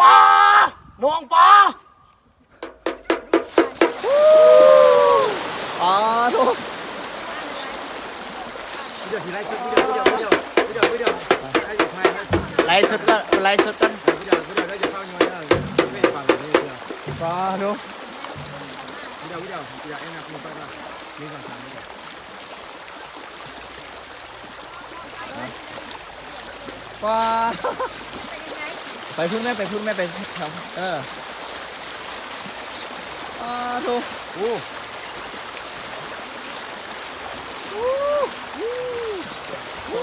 ปลาน้องปลาอ๋อทุกวิดีโอทีไรวิดีโอวิดีโอวิดีโอวิดีโอวิดีโอไอ้อยู่ไทยนะไล่สดกันไล่สดกันวิดีโอวิดีโอได้จะเข้าย้อนได้ไม่ฟังเลยวิดีโออ๋อทุกวิดีโอวิดีโอวิดีโอไอ้นักมีไปป่ะมีสองสามวิดีโอว้า ไปพุ่นแม่ไปพุ่นแม่ไปแถวเอออ๋อทุกโอ้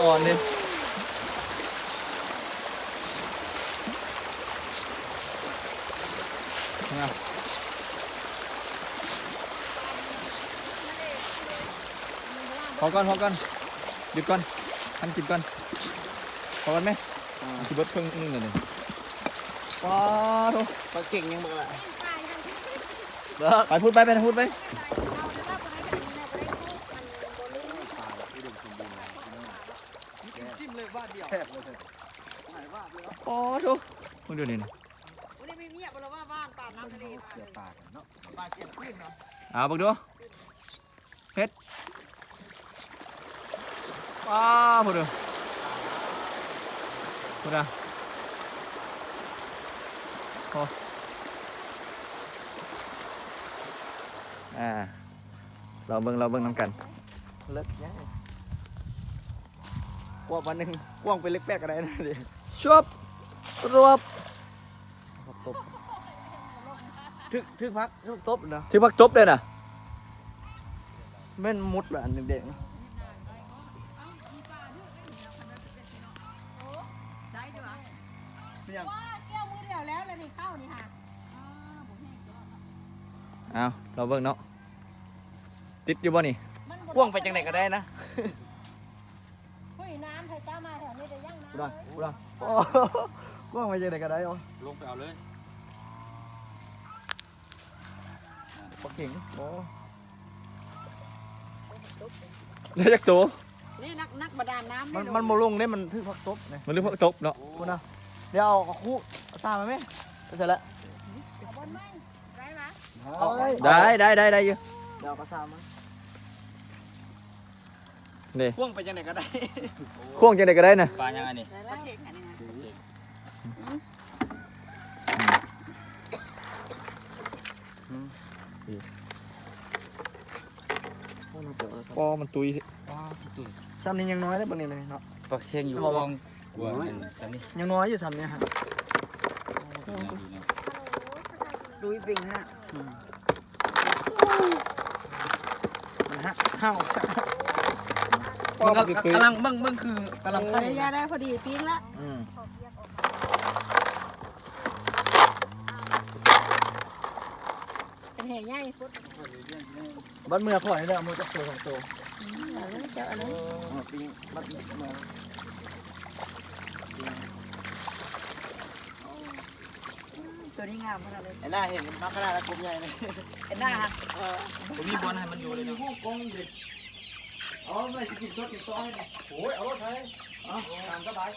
อ่อนดินะพอก่อนพอก่อนหยุดก่อนทำจิบก่อนพอก่อนไหมจิบเบิดเพิ่งนึงหน่อยหนึ่ง ว้าวทุกปลาเก่งยังมาละไปพูดไปไปพูดไปโอ้ทุกมึงดูนี่นะวันนี้ไม่เงียบเลยว่าบ้านป่าน้ำทะเลเกี่ยวปากเนาะป่าเจ็ดขึ้นเนาะเอาบักดูเฮ็ดว้าวพูดดูพูดอะโอ้อ่า เราเบิ่งเราเบิ่งน้ำกัน เลิศยังกว่าวันหนึ่งกว้างเป็นเล็กแป๊กอะไรนะดิชวบรวบทึกทึกพักทึกตบเนาะที่พักจบเลยน่ะแม่นมุดละอันเด็กๆเนาะ ได้ด้วย เนี่ยว้าแก้วมือเดียวแล้วเลยนี่เข้านี่ค่ะเอาเราเบิ่งเนาะติดอยู่บ่นี่กว้างไปจังไหนก็ได้นะผู้น้ำไทยเจ้ามาแถวนี้จะย่างน้ำกูดังกูดังโอ้กว้างไปจังไหนก็ได้เหรอลงไปเอาเลยปลาเก่งโอ้แล้วจักตัวนี่นักนักบาดาลน้ำมันมันโมลงเนี่ยมันทึกพักตบเนี่ยมันเรื่องพักจบเนาะกูนะ เดี๋ยวเอาคู่เอาตามมาไหมก็เสร็จแล้วบนไม่ได้ไหมเอาเอาได้ได้ได้ได้อยู่เดี๋ยวเอากระซามมานี่กว้างไปจังไหนก็ได้ควงจังไดก็ได้น่ะปลายังไงนี่ได้แล้วเก่งอันนี้นะปอมันตุยซ้ำนี่ยังน้อยได้ปะเนี่ยเลยเนาะปลาเค็งอยู่กอง กลัวสันนี่ยังน้อยอยู่ซ้ำเนี่ยฮะดูปิงฮะนะฮะห้าวมันกำลังเบิ่งเบิ่งคือกำลังเอไข่อยาได้พอดีปิ้งละอืมเป็นแห่ง่ายฟุตบัดเมื่อพ่อนี่แหละมือจับตัวสองตัวเจ้าอะไรอ๋อปีนบัดเมื่อ ตัวนี้งามขนาดเลยไอ้หน้าเห็นมันพักขนาดแล้วกบใหญ่เลยเห็นหน้าฮะเออผมมีบอลให้มันอยู่เลยนะอ๋อไม่สิกินสดกินซอยโอ้ยเอารถไทยอ๋อตามสบาย